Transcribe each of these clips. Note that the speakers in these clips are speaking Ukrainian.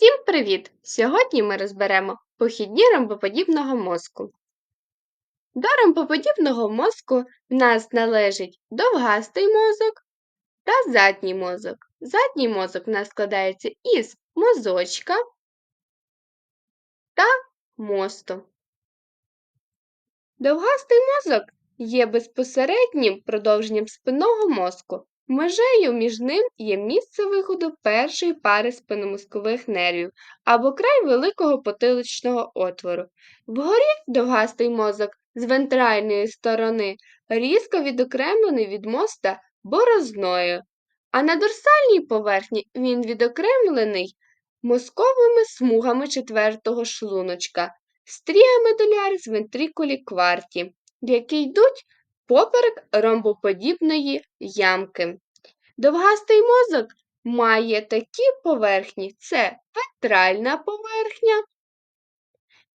Всім привіт! Сьогодні ми розберемо похідні ромбоподібного мозку. До ромбоподібного мозку в нас належить довгастий мозок та задній мозок. Задній мозок в нас складається із мозочка та мосту. Довгастий мозок є безпосереднім продовженням спинного мозку. Межею між ним є місце виходу першої пари спинномозкових нервів або край великого потиличного отвору. Вгорі довгастий мозок з вентральної сторони різко відокремлений від моста борозною, а на дорсальній поверхні він відокремлений мозковими смугами четвертого шлуночка, стрія медулярис ventriculi кварті, які йдуть поперек ромбоподібної ямки. Довгастий мозок має такі поверхні: це вентральна поверхня,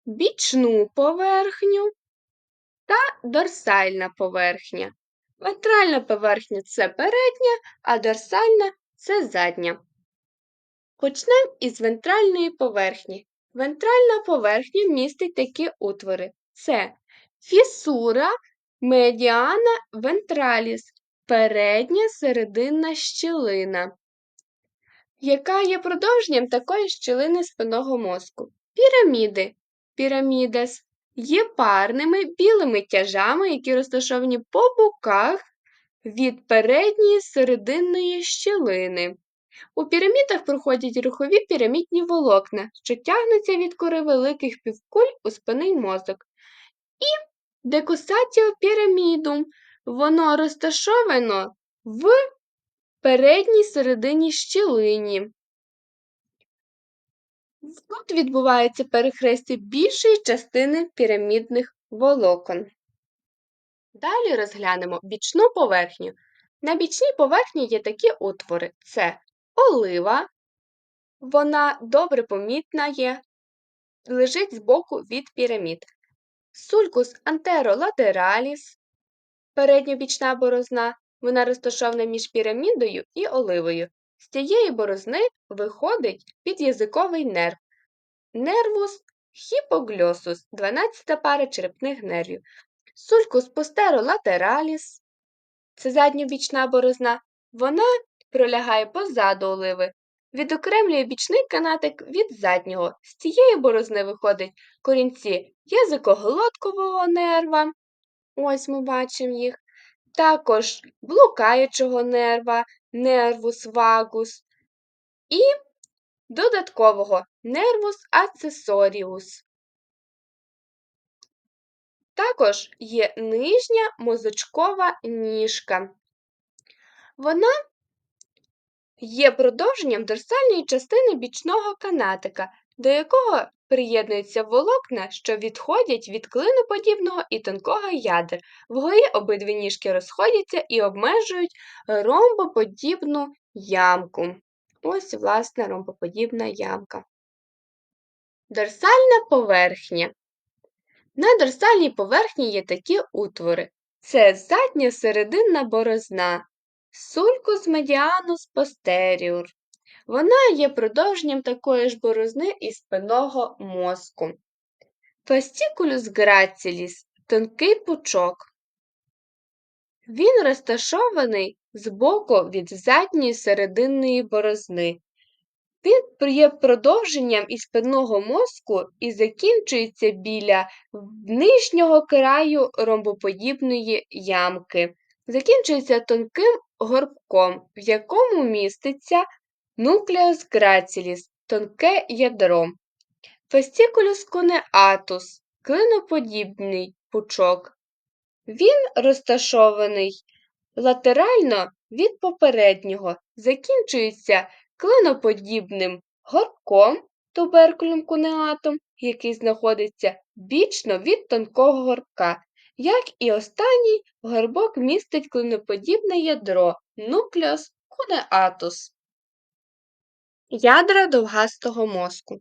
бічну поверхню та дорсальна поверхня. Вентральна поверхня це передня, а дорсальна це задня. Почнемо із вентральної поверхні. Вентральна поверхня містить такі утвори: це фісура медіана вентраліс, передня серединна щілина, яка є продовженням такої щілини спинного мозку. Піраміди пірамідес є парними білими тяжами, які розташовані по боках від передньої серединної щілини. У пірамідах проходять рухові пірамідні волокна, що тягнуться від кори великих півкуль у спинний мозок. І декусатіо пірамідум. Воно розташовано в передній середині щілині. Тут відбувається перехрестя більшої частини пірамідних волокон. Далі розглянемо бічну поверхню. На бічній поверхні є такі утвори: це олива, вона добре помітна є, лежить збоку від пірамід, сулькус антеролатераліс, передньобічна борозна, вона розташована між пірамідою і оливою. З цієї борозни виходить під'язиковий нерв, нервус хіпогльосус, 12 пара черепних нервів, сулькус постеролатераліс, це задньобічна борозна, вона пролягає позаду оливи, відокремлює бічний канатик від заднього. З цієї борозни виходять корінці язикоглоткового нерва, ось ми бачимо їх, також блукаючого нерва, нервус вагус і додаткового нервус аксесоріус. Також є нижня мозочкова ніжка. Вона є продовженням дорсальної частини бічного канатика, до якого приєднуються волокна, що відходять від клиноподібного і тонкого ядер. Вгорі обидві ніжки розходяться і обмежують ромбоподібну ямку. Ось, власне, ромбоподібна ямка. Дорсальна поверхня. На дорсальній поверхні є такі утвори: це задня серединна борозна, сулькус медіанус постеріор. Вона є продовженням такої ж борозни і спинного мозку. Фастікулюс граціліс тонкий пучок. Він розташований збоку від задньої серединної борозни. Він є продовженням із спинного мозку і закінчується біля нижнього краю ромбоподібної ямки. Закінчується тонким горбком, в якому міститься нуклеус граціліс, тонке ядро. Фастікулюс конеатус клиноподібний пучок. Він розташований латерально від попереднього, закінчується клиноподібним горбком туберкулем кунеатом, який знаходиться бічно від тонкого горбка. Як і останній, горбок містить клиноподібне ядро нуклеус кунеатус. Ядра довгастого мозку.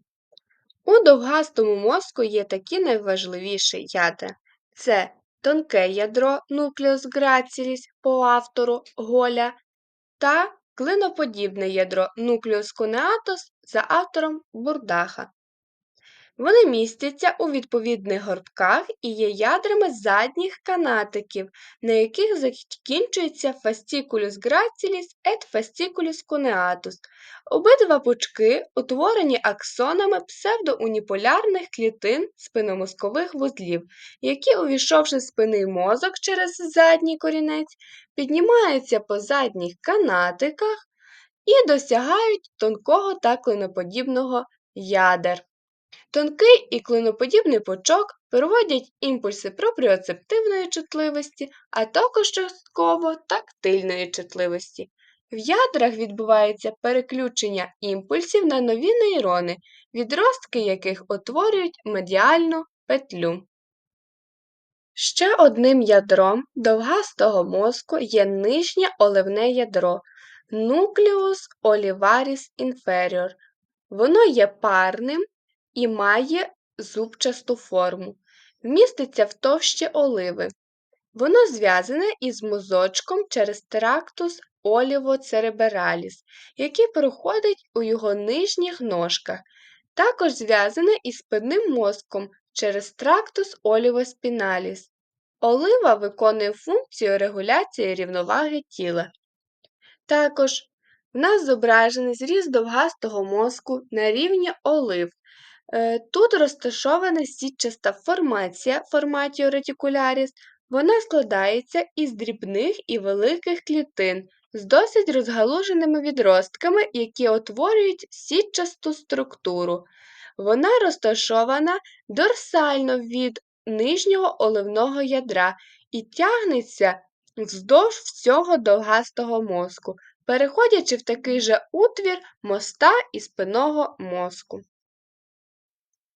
У довгастому мозку є такі найважливіші ядра: це тонке ядро нуклеус граціліс по автору Голя та клиноподібне ядро нуклеус конеатос за автором Бурдаха. Вони містяться у відповідних горбках і є ядрами задніх канатиків, на яких закінчується fasciculus gracilis et fasciculus cuneatus. Обидва пучки утворені аксонами псевдоуніполярних клітин спиномозкових вузлів, які, увійшовши в спинний мозок через задній корінець, піднімаються по задніх канатиках і досягають тонкого та клиноподібного ядер. Тонкий і клиноподібний пучок проводять імпульси пропріоцептивної чутливості, а також частково тактильної чутливості. В ядрах відбувається переключення імпульсів на нові нейрони, відростки яких утворюють медіальну петлю. Ще одним ядром довгастого мозку є нижнє оливне ядро Nucleus olivaris inferior. Воно є парним і має зубчасту форму, вміститься в товщі оливи. Воно зв'язане із мозочком через трактус олівоцеребераліс, який проходить у його нижніх ножках, також зв'язане із спинним мозком через трактус олівоспіналіс. Олива виконує функцію регуляції рівноваги тіла. Також в нас зображений зріз довгастого мозку на рівні олив. Е, тут розташована сітчаста формація форматіо ретикуляріс. Вона складається із дрібних і великих клітин з досить розгалуженими відростками, які утворюють сітчасту структуру. Вона розташована дорсально від нижнього оливного ядра і тягнеться вздовж всього довгастого мозку, переходячи в такий же утвір моста і спинного мозку.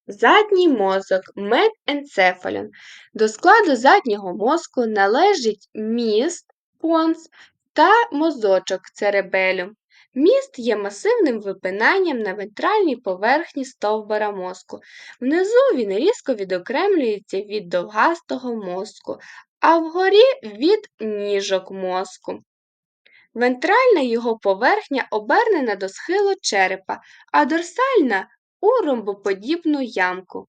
Задній мозок меденцефалін. До складу заднього мозку належить міст понс та мозочок церебелюм. Міст є масивним випинанням на вентральній поверхні стовбура мозку. Внизу він різко відокремлюється від довгастого мозку, а вгорі від ніжок мозку. Вентральна його поверхня обернена до схилу черепа, а дорсальна у ромбоподібну ямку.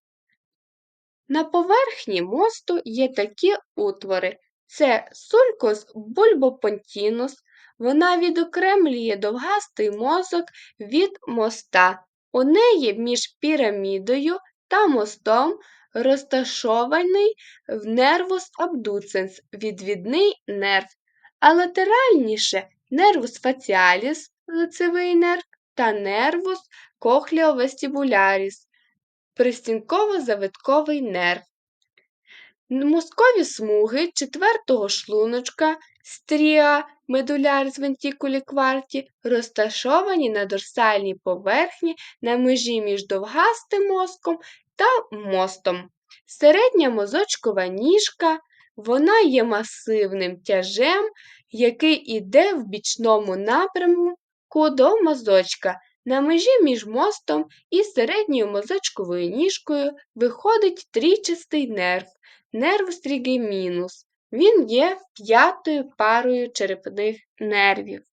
На поверхні мосту є такі утвори це сулькос бульбопонтінус, вона відокремлює довгастий мозок від моста. У неї між пірамідою та мостом розташований в нервус абдуценс відвідний нерв, а латеральніше нервус фаціаліс лицевий нерв та нервус кохліовестибуляріс пристінково-завитковий нерв. Мозкові смуги четвертого шлуночка стріа медулярис вентикулі кварті розташовані на дорсальній поверхні на межі між довгастим мозком та мостом. Середня мозочкова ніжка, вона є масивним тяжем, який іде в бічному напрямку до мозочка. На межі між мостом і середньою мозочковою ніжкою виходить трічастий нерв нервус тригемінус. Він є п'ятою парою черепних нервів.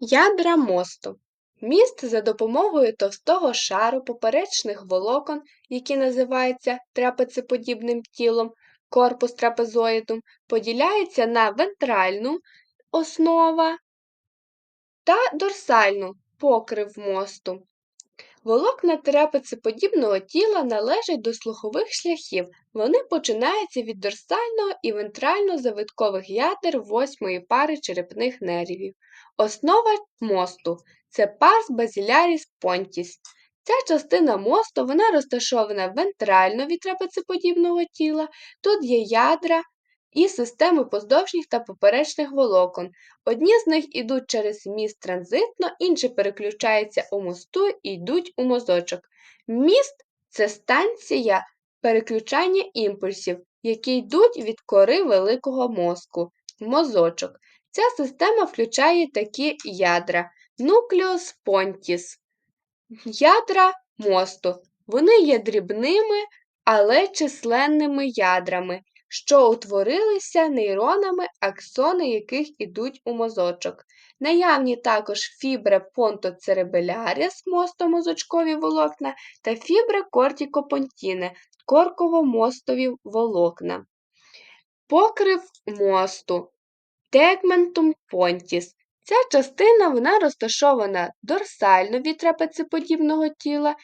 Ядра мосту. Міст за допомогою товстого шару поперечних волокон, які називаються трапецеподібним тілом, корпус трапезоїдум, поділяється на вентральну основа та дорсальну покрив мосту. Волокна трапецеподібного тіла належать до слухових шляхів. Вони починаються від дорсального і вентрально-завиткових ядер восьмої пари черепних нервів. Основа мосту це пас базіляріс понтіс. Ця частина мосту вона розташована вентрально від трапецеподібного тіла. Тут є ядра і системи поздовжніх та поперечних волокон. Одні з них ідуть через міст транзитно, інші переключаються у мосту і йдуть у мозочок. Міст це станція переключання імпульсів, які йдуть від кори великого мозку, мозочок. Ця система включає такі ядра: нуклеус понтіс, ядра мосту. Вони є дрібними, але численними ядрами, що утворилися нейронами, аксони яких ідуть у мозочок. Наявні також фібра понтоцеребеляріс, мостомозочкові волокна та фібра кортікопонтіне, корково-мостові волокна. Покрив мосту тегментум понтіс. Ця частина вона розташована дорсально від трапецеподібного тіла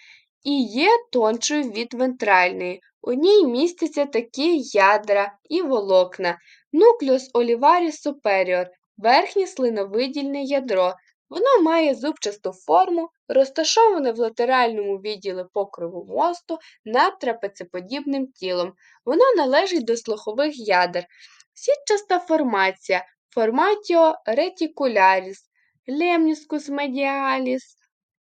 і є тоншою від вентральної. У ній містяться такі ядра і волокна, нуклеус оліваріс superior, верхнє слиновидільне ядро. Воно має зубчасту форму, розташоване в латеральному відділі покриву мосту над трапецеподібним тілом. Воно належить до слухових ядер. Сітчаста формація форматіо ретикуляріс, лемніскус медіаліс,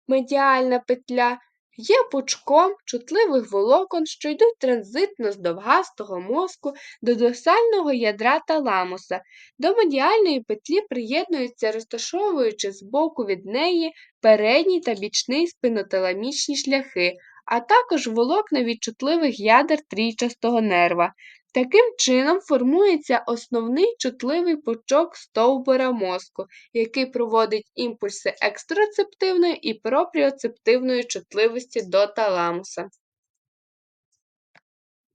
медіальна петля. Є пучком чутливих волокон, що йдуть транзитно з довгастого мозку до досального ядра таламуса. До медіальної петлі приєднуються, розташовуючи збоку від неї передній та бічний спиноталамічні шляхи, а також волокна від чутливих ядер трійчастого нерва. Таким чином формується основний чутливий пучок стовбура мозку, який проводить імпульси екстероцептивної і пропріоцептивної чутливості до таламуса.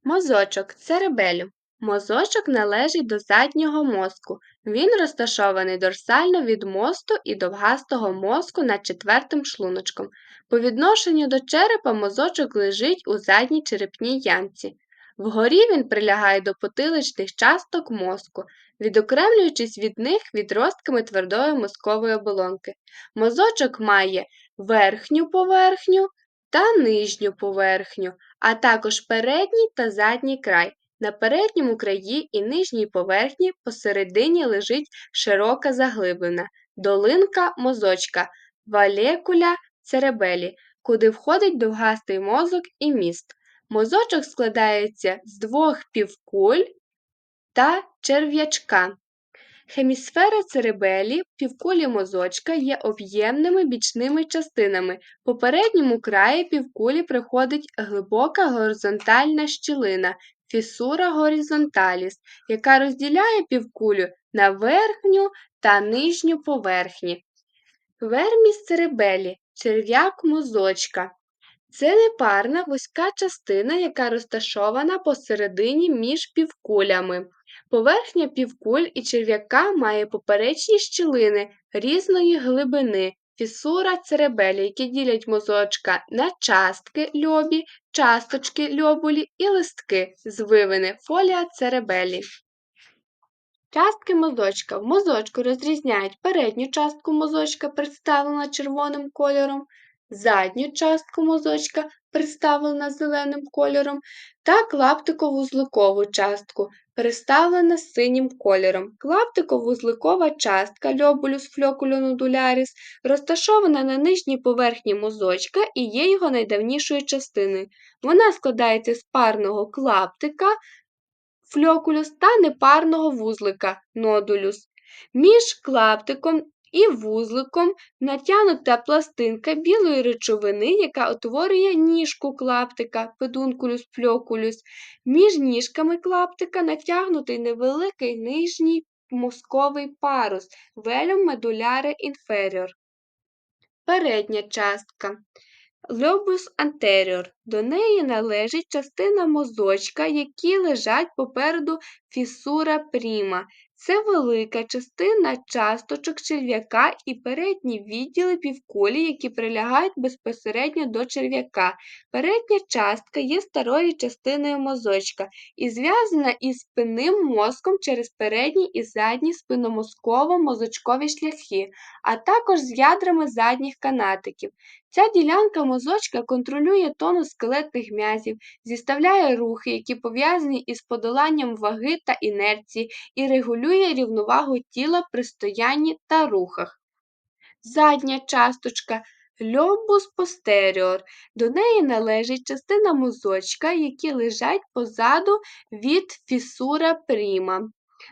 Мозочок церебелю. Мозочок належить до заднього мозку. Він розташований дорсально від мосту і довгастого мозку над четвертим шлуночком. По відношенню до черепа мозочок лежить у задній черепній ямці. Вгорі він прилягає до потиличних часток мозку, відокремлюючись від них відростками твердої мозкової оболонки. Мозочок має верхню поверхню та нижню поверхню, а також передній та задній край. На передньому краї і нижній поверхні посередині лежить широка заглиблена долинка мозочка, валекуля церебелі, куди входить довгастий мозок і міст. Мозочок складається з двох півкуль та черв'ячка. Хемісфера церебелі, півкулі мозочка є об'ємними бічними частинами. По передньому краї півкулі приходить глибока горизонтальна щілина фісура горизонталіс, яка розділяє півкулю на верхню та нижню поверхні. Верміс церебелі черв'як мозочка. Це непарна вузька частина, яка розташована посередині між півкулями. Поверхня півкуль і черв'яка має поперечні щілини різної глибини, фісура церебелі, які ділять мозочка на частки льобі, часточки льобулі і листки звивини фолія церебелі. Частки мозочка. В мозочку розрізняють передню частку мозочка, представлена червоним кольором, задню частку мозочка, представлена зеленим кольором, та клаптиково-вузликову частку, представлена синім кольором. Клаптиково-вузликова частка льобулюс фльокулонодуляріс розташована на нижній поверхні мозочка і є його найдавнішою частиною. Вона складається з парного клаптика фльокулюс та непарного вузлика нодулюс. Між клаптиком і вузликом натягнута пластинка білої речовини, яка утворює ніжку клаптика педункулюс фльокулюс. Між ніжками клаптика натягнутий невеликий нижній мозковий парус велюм медуляре інферіор. Передня частка лобус антеріор. До неї належить частина мозочка, які лежать попереду фісура пріма. Це велика частина часточок черв'яка і передні відділи півкулі, які прилягають безпосередньо до черв'яка. Передня частка є старою частиною мозочка і зв'язана із спинним мозком через передні і задні спинномозково-мозочкові шляхи, а також з ядрами задніх канатиків. Ця ділянка мозочка контролює тонус скелетних м'язів, зіставляє рухи, які пов'язані із подоланням ваги та інерції, і регулює рівновагу тіла при стоянні та рухах. Задня часточка льобус постеріор. До неї належить частина мозочка, які лежать позаду від фісура пріма.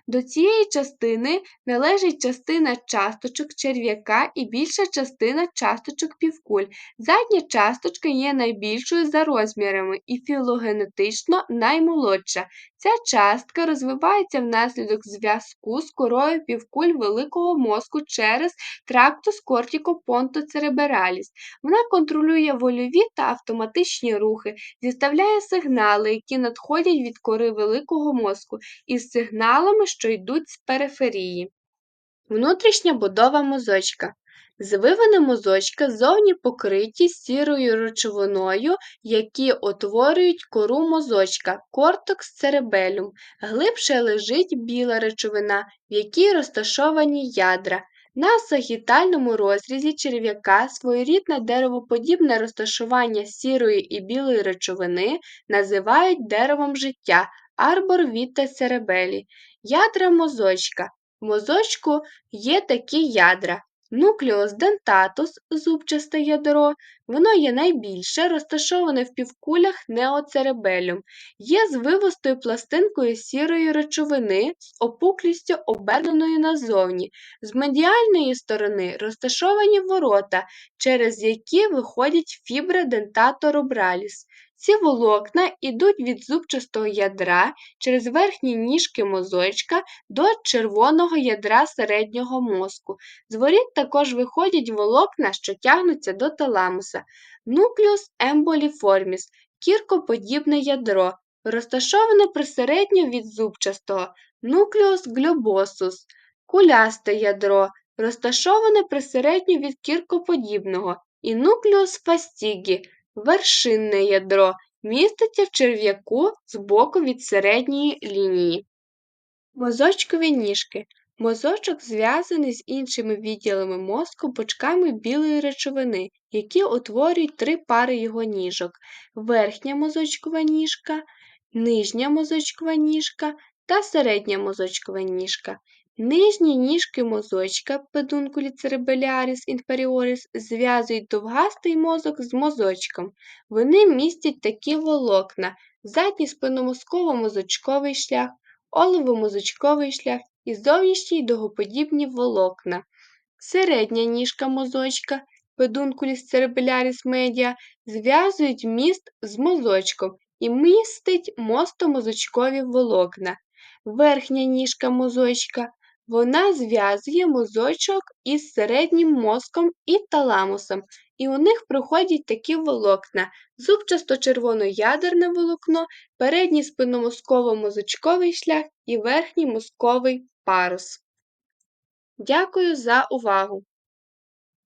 До цієї частини належить частина часточок черв'яка і більша частина часточок півкуль. Задня часточка є найбільшою за розмірами і філогенетично наймолодша. Ця частка розвивається внаслідок зв'язку з корою півкуль великого мозку через трактус кортікопонтоцеребераліс. Вона контролює вольові та автоматичні рухи, зіставляє сигнали, які надходять від кори великого мозку, із сигналами, що йдуть з периферії. Внутрішня будова мозочка. Звивини мозочка зовні покриті сірою речовиною, які утворюють кору мозочка кортекс церебелюм. Глибше лежить біла речовина, в якій розташовані ядра. На сагітальному розрізі черв'яка своєрідне деревоподібне розташування сірої і білої речовини називають деревом життя арбор віта церебелі. Ядра мозочка. В мозочку є такі ядра. Нуклеус дентатус зубчасте ядро, воно є найбільше, розташоване в півкулях неоцеребелюм, є звивостою пластинкою сірої речовини з опуклістю оберненою назовні. З медіальної сторони розташовані ворота, через які виходять фібри дентаторобраліс. Ці волокна йдуть від зубчастого ядра через верхні ніжки мозочка до червоного ядра середнього мозку. З воріт також виходять волокна, що тягнуться до таламуса. Нуклеус емболіформіс кіркоподібне ядро, розташоване присередньо від зубчастого, нуклеус глюбосус, кулясте ядро, розташоване присередньо від кіркоподібного, і нуклеус фастігі, вершинне ядро, міститься в черв'яку збоку від середньої лінії. Мозочкові ніжки. Мозочок зв'язаний з іншими відділами мозку пучками білої речовини, які утворюють три пари його ніжок: верхня мозочкова ніжка, нижня мозочкова ніжка та середня мозочкова ніжка. Нижні ніжки мозочка педункулі церебеляріс інферіоріс зв'язують довгастий мозок з мозочком. Вони містять такі волокна: задній спинномозково-мозочковий шлях, олово-мозочковий шлях і зовнішні дугоподібні волокна. Середня ніжка мозочка педункуліс церебеляріс медіа зв'язують міст з мозочком і містить мостомозочкові волокна. Верхня ніжка мозочка вона зв'язує мозочок із середнім мозком і таламусом, і у них проходять такі волокна: зубчасто-червоноядерне волокно, передній спинномозково-мозочковий шлях і верхній мозковий парус. Дякую за увагу!